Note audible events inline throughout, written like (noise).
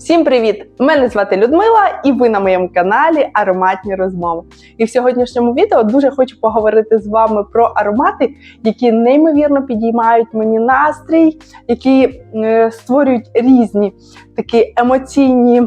Всім привіт! Мене звати Людмила, і ви на моєму каналі Ароматні розмови. І в сьогоднішньому відео дуже хочу поговорити з вами про аромати, які неймовірно підіймають мені настрій, які е, створюють різні такі емоційні.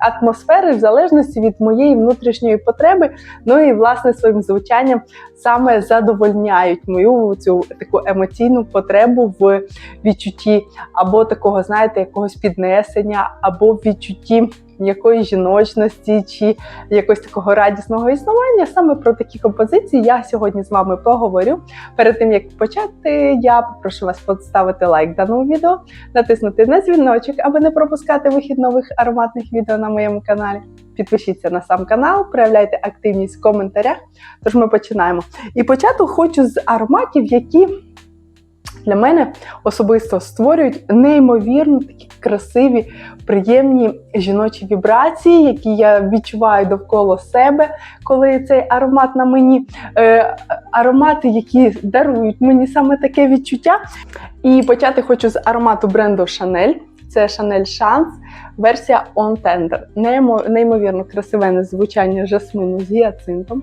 Атмосфери в залежності від моєї внутрішньої потреби, ну і власне своїм звучанням саме задовольняють мою цю таку емоційну потребу в відчутті або такого, знаєте, якогось піднесення, або в відчутті якоїсь жіночності чи якогось такого радісного існування. Саме про такі композиції я сьогодні з вами поговорю. Перед тим як почати, я попрошу вас поставити лайк даному відео, натиснути на дзвіночок, аби не пропускати вихід нових ароматних відео на моєму каналі. Підпишіться на сам канал, проявляйте активність в коментарях. Тож ми починаємо. І почати хочу з ароматів, які для мене особисто створюють неймовірно такі красиві, приємні жіночі вібрації, які я відчуваю довкола себе, коли цей аромат на мені. Е, аромати, які дарують мені саме таке відчуття. І почати хочу з аромату бренду Chanel. Це Chanel Chance, версія On Tender. Неймовірно красиве звучання жасмину з гіацинтом.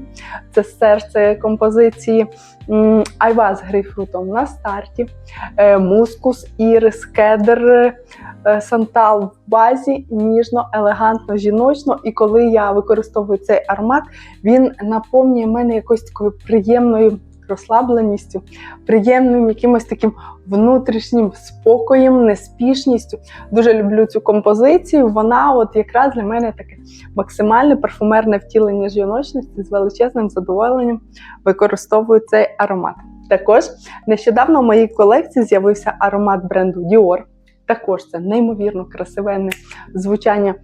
Це серце композиції. Айва з грейпфрутом на старті, е, мускус, ірис, кедр, е, сантал в базі, ніжно, елегантно, жіночно. І коли я використовую цей аромат, він наповнює мене якоюсь такою приємною розслабленістю, приємним якимось таким внутрішнім спокоєм, неспішністю. Дуже люблю цю композицію. Вона, от якраз для мене таке максимальне парфумерне втілення жіночності з величезним задоволенням використовую цей аромат. Також нещодавно в моїй колекції з'явився аромат бренду Dior. Також це неймовірно красивенне звучання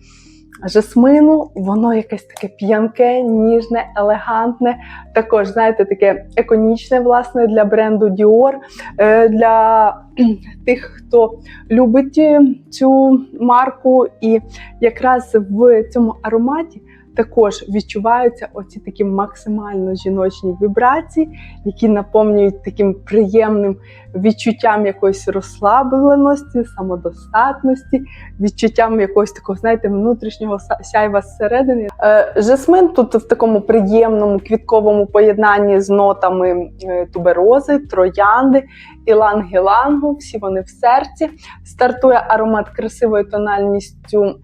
жасмину. Воно якесь таке п'янке, ніжне, елегантне. Також, знаєте, таке еконічне, власне, для бренду Dior. Е, Для (clears throat) тих, хто любить е, цю марку, і якраз в цьому ароматі. Також відчуваються оці такі максимально жіночні вібрації, які наповнюють таким приємним відчуттям якоїсь розслабленості, самодостатності, відчуттям якогось такого, знаєте, внутрішнього сяйва зсередини. Е, жасмин тут в такому приємному квітковому поєднанні з нотами е, туберози, троянди, іланг-ілангу, всі вони в серці. Стартує аромат красивою тональністю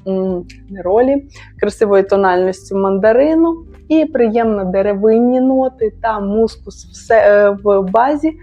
неролі, красивою тональністю мандарину і приємно деревинні ноти та мускус все е, в базі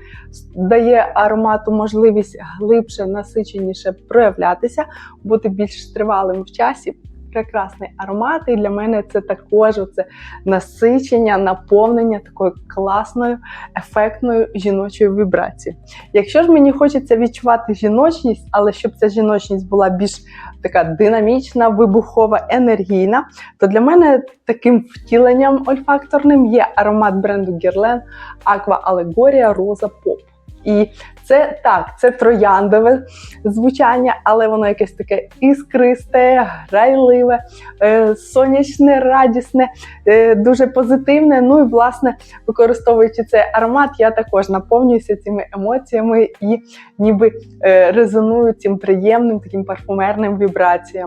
дає аромату можливість глибше, насиченіше проявлятися, бути більш тривалим в часі. Прекрасний аромат, і для мене це також оце насичення, наповнення такою класною, ефектною жіночою вібрацією. Якщо ж мені хочеться відчувати жіночність, але щоб ця жіночність була більш така динамічна, вибухова, енергійна, то для мене таким втіленням ольфакторним є аромат бренду Guerlain Aqua Allegoria Rosa Pop. І це так, це трояндове звучання, але воно якесь таке іскристе, грайливе, е, сонячне, радісне, е, дуже позитивне. Ну і власне, використовуючи цей аромат, я також наповнююся цими емоціями і ніби е, резоную цим приємним таким парфумерним вібраціям.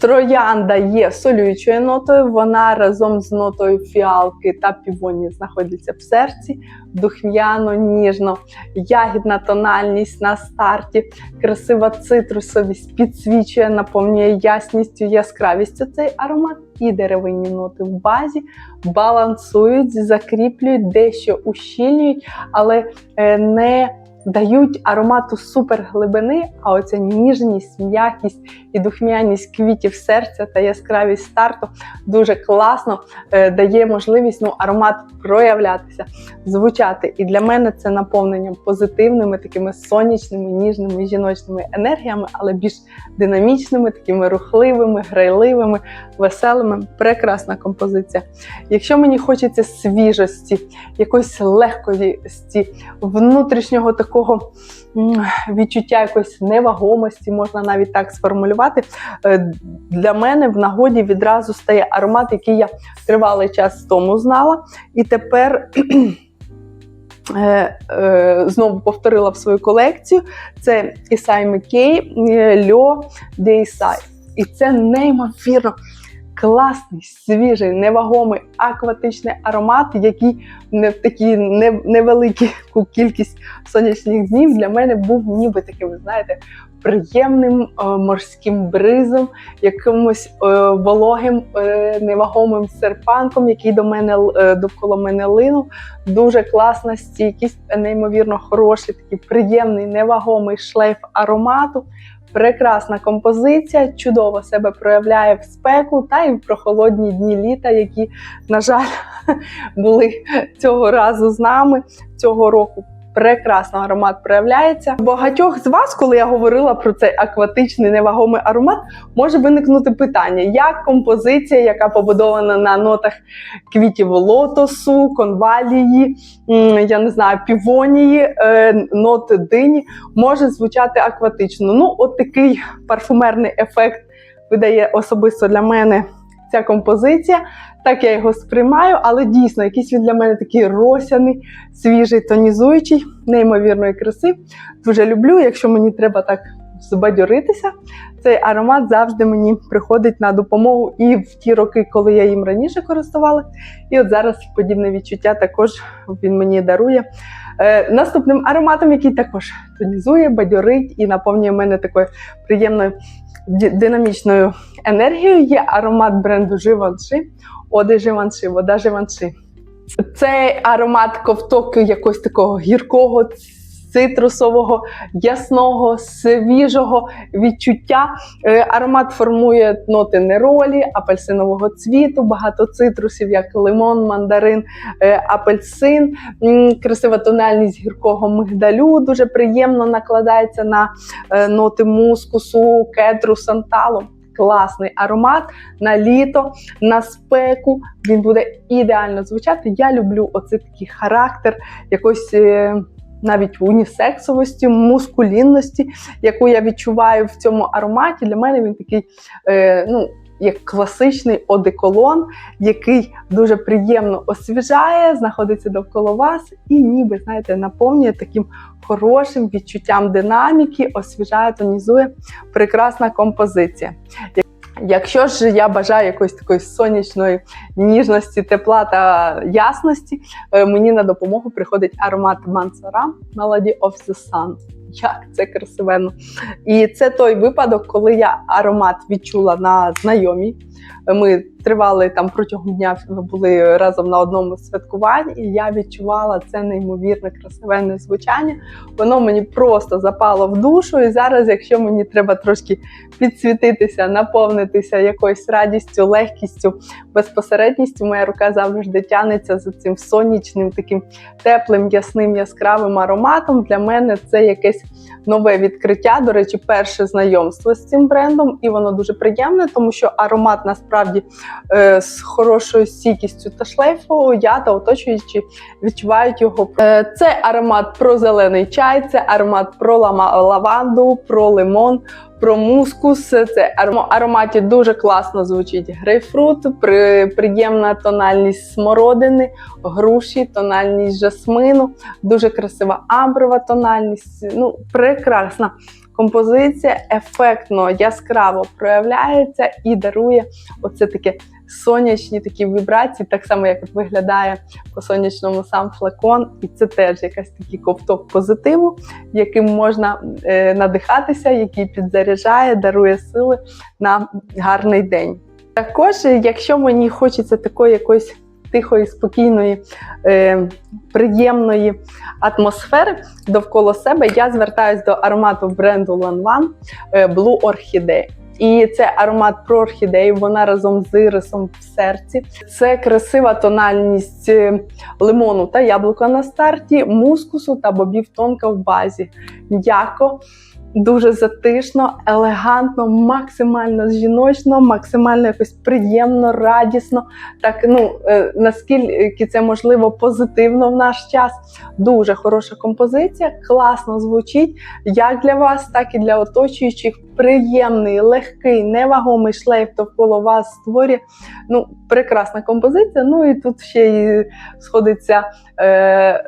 Троянда є солюючою нотою. Вона разом з нотою фіалки та півоні знаходиться в серці, духм'яно, ніжно, ягідна тональність на старті, красива цитрусовість підсвічує, наповнює ясністю, яскравістю цей аромат. І деревинні ноти в базі балансують, закріплюють, дещо ущільнюють, але е, не дають аромату суперглибини, а оця ніжність, м'якість і духмяність квітів серця та яскравість старту дуже класно е, дає можливість ну, аромат проявлятися, звучати. І для мене це наповнення позитивними, такими сонячними, ніжними жіночними енергіями, але більш динамічними, такими рухливими, грайливими, веселими. Прекрасна композиція. Якщо мені хочеться свіжості, якоїсь легкості, внутрішнього такого м, відчуття якоїсь невагомості, можна навіть так сформулювати. е, Для мене в нагоді відразу стає аромат, який я тривалий час тому знала, і тепер. (clears throat) е, е, Знову повторила в свою колекцію. Це Ісай Маккей Льо Дейсай. І це неймовірно класний, свіжий, невагомий акватичний аромат, який не в такі не- невеликі (laughs) кількість сонячних днів для мене був ніби таким, знаєте, приємним е, морським бризом, якимось е, вологим, е, невагомим серпанком, який до мене довкола мене линув. Дуже класна стійкість, неймовірно хороший, такий приємний, невагомий шлейф аромату. Прекрасна композиція, чудово себе проявляє в спеку та й в прохолодні дні літа, які, на жаль, (laughs) були цього разу з нами цього року. Прекрасно аромат проявляється. Багатьох з вас, коли я говорила про цей акватичний невагомий аромат, може виникнути питання, як композиція, яка побудована на нотах квітів лотосу, конвалії, я не знаю, півонії, е, ноти дині, може звучати акватично. Ну, от такий парфумерний ефект видає особисто для мене ця композиція. Так я його сприймаю, але дійсно якийсь він для мене такий росяний, свіжий, тонізуючий, неймовірної краси. Дуже люблю, якщо мені треба так збадьоритися. Цей аромат завжди мені приходить на допомогу і в ті роки, коли я їм раніше користувалася. І от зараз подібне відчуття також він мені дарує. Е, наступним ароматом, який також тонізує, бадьорить і наповнює мене такою приємною динамічною енергією, є аромат бренду Givenchy. Оди Givenchy, вода Givenchy. Цей аромат ковток якогось такого гіркого, цитрусового, ясного, свіжого відчуття. Е, Аромат формує ноти неролі, апельсинового цвіту, багато цитрусів, як лимон, мандарин, е, апельсин. Красива тональність гіркого мигдалю дуже приємно накладається на е, ноти мускусу, кедру, санталу. Класний аромат на літо, на спеку. Він буде ідеально звучати. Я люблю оцей такий характер, якось навіть унісексовості, мускулінності, яку я відчуваю в цьому ароматі. Для мене він такий, е, ну. Як класичний одеколон, який дуже приємно освіжає, знаходиться довкола вас і ніби знаєте, наповнює таким хорошим відчуттям динаміки, освіжає, тонізує. Прекрасна композиція. Якщо ж я бажаю якоїсь такої сонячної ніжності, тепла та ясності, е, мені на допомогу приходить аромат Мансара Melody of the Sun. Як це красивенно. І це той випадок, коли я аромат відчула на знайомій. Ми тривали там протягом дня, були разом на одному з святкувань, і я відчувала це неймовірне красивенне звучання. Воно мені просто запало в душу. І зараз, якщо мені треба трошки підсвітитися, наповнитися якоюсь радістю, легкістю, безпосередністю, моя рука завжди тянеться за цим сонячним, таким теплим, ясним, яскравим ароматом. Для мене це якесь нове відкриття. До речі, перше знайомство з цим брендом, і воно дуже приємне, тому що аромат насправді з хорошою стійкістю та шлейфу я та оточуючі відчувають його. Е, це аромат про зелений чай, це аромат про лаванду, про лимон. Про мускус це арома- ароматі дуже класно звучить грейпфрут, при, приємна тональність смородини, груші, тональність жасмину, дуже красива амброва тональність. Ну, прекрасна композиція, ефектно, яскраво проявляється і дарує оце таке сонячні такі вібрації, так само як виглядає по сонячному сам флакон, і це теж якась такий ковток позитиву, яким можна е, надихатися, який підзаряджає, дарує сили на гарний день. Також, е, якщо мені хочеться такої якоїсь тихої, спокійної, е, приємної атмосфери довкола себе, я звертаюсь до аромату бренду Lanvin е, Blue Orchidea. І це аромат про орхідею, вона разом з ірисом в серці. Це красива тональність е, лимону та яблука на старті, мускусу та бобів тонка в базі. М'яко, дуже затишно, елегантно, максимально жіночно, максимально якось приємно, радісно. Так, ну е, наскільки це можливо позитивно в наш час. Дуже хороша композиція, класно звучить як для вас, так і для оточуючих. Приємний, легкий, невагомий шлейф довкола вас створює. Ну, прекрасна композиція. Ну і тут ще й сходиться е, е,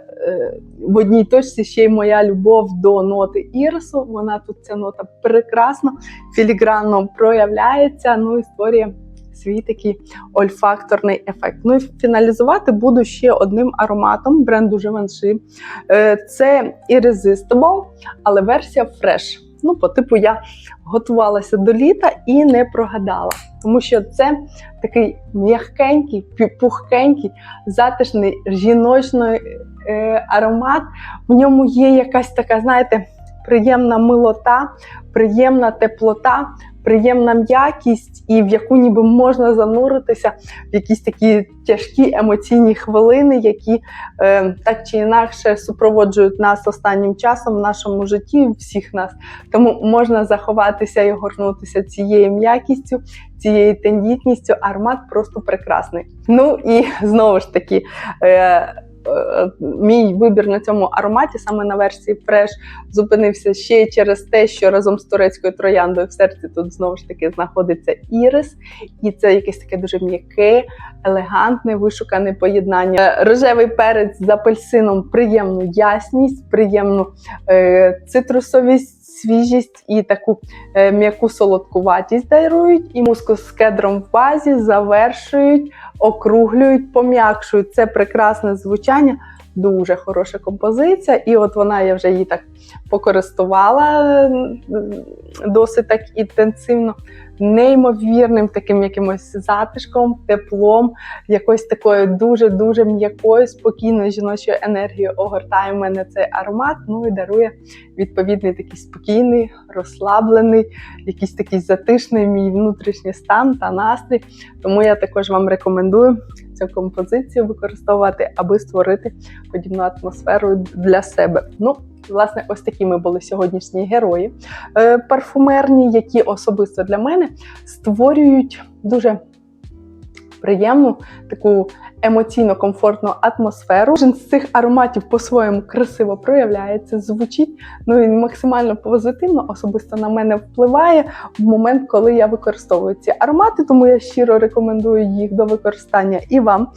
в одній точці ще й моя любов до ноти ірису. Вона тут ця нота прекрасно, філігранно проявляється, ну і створює свій такий ольфакторний ефект. Ну і фіналізувати буду ще одним ароматом бренду Givenchy. Е, Це Irresistible, але версія Fresh. Ну, по типу я готувалася до літа і не прогадала, тому що це такий м'ягкенький, пухкенький, затишний жіночний е, аромат. В ньому є якась така, знаєте, приємна милота, приємна теплота, приємна м'якість, і в яку ніби можна зануритися в якісь такі тяжкі емоційні хвилини, які е, так чи інакше супроводжують нас останнім часом в нашому житті, всіх нас. Тому можна заховатися і горнутися цією м'якістю, цією тендітністю. Аромат просто прекрасний. Ну і знову ж таки. Е, Мій вибір на цьому ароматі, саме на версії Fresh, зупинився ще через те, що разом з турецькою трояндою в серці тут знову ж таки знаходиться ірис, і це якесь таке дуже м'яке, елегантне, вишукане поєднання. Е, Рожевий перець з апельсином, приємну ясність, приємну е, цитрусовість. Свіжість і таку е, м'яку солодкуватість дарують, і мускус з кедром в базі завершують, округлюють, пом'якшують це прекрасне звучання. Дуже хороша композиція, і от вона я вже її так покористувала досить так інтенсивно, неймовірним таким якимось затишком, теплом, якоюсь такою дуже-дуже м'якою, спокійною жіночою енергією огортає мене цей аромат. Ну і дарує відповідний такий спокійний, розслаблений, якийсь такий затишний мій внутрішній стан та настрій. Тому я також вам рекомендую цю композицію використовувати, аби створити подібну атмосферу для себе. Ну, власне, ось такі ми були сьогоднішні герої е, парфумерні, які особисто для мене створюють дуже приємну таку емоційно комфортну атмосферу. Кожен з цих ароматів по-своєму красиво проявляється, звучить, ну і максимально позитивно особисто на мене впливає в момент, коли я використовую ці аромати, тому я щиро рекомендую їх до використання і вам.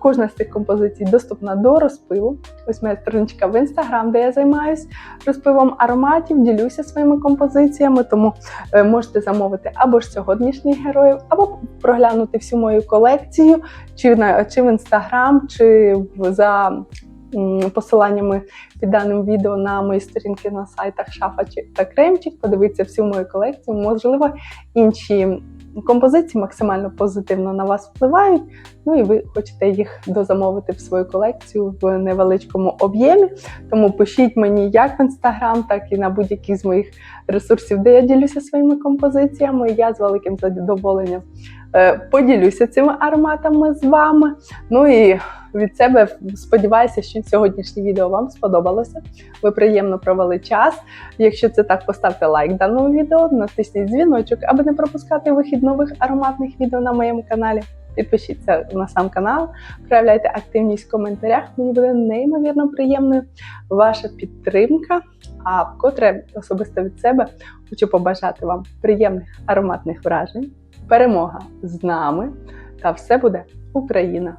Кожна з цих композицій доступна до розпилу. Ось моя страничка в інстаграм, де я займаюсь розпивом ароматів, ділюся своїми композиціями, тому е, можете замовити або ж сьогоднішніх героїв, або проглянути всю мою колекцію, чи на чи інстаграм, чи за посиланнями під даним відео на мої сторінки на сайтах Шафа та Кремчик, подивитися всю мою колекцію. Можливо, інші композиції максимально позитивно на вас впливають. Ну і ви хочете їх дозамовити в свою колекцію в невеличкому об'ємі. Тому пишіть мені як в інстаграм, так і на будь-які з моїх ресурсів, де я ділюся своїми композиціями. Я з великим задоволенням е, поділюся цими ароматами з вами. Ну і від себе сподіваюся, що сьогоднішнє відео вам сподобалося. Ви приємно провели час. Якщо це так, поставте лайк даному відео, натисніть дзвіночок, аби не пропускати вихід нових ароматних відео на моєму каналі. Підпишіться на сам канал, проявляйте активність в коментарях. Мені буде неймовірно приємною ваша підтримка. А вкотре особисто від себе хочу побажати вам приємних ароматних вражень, перемога з нами та все буде Україна!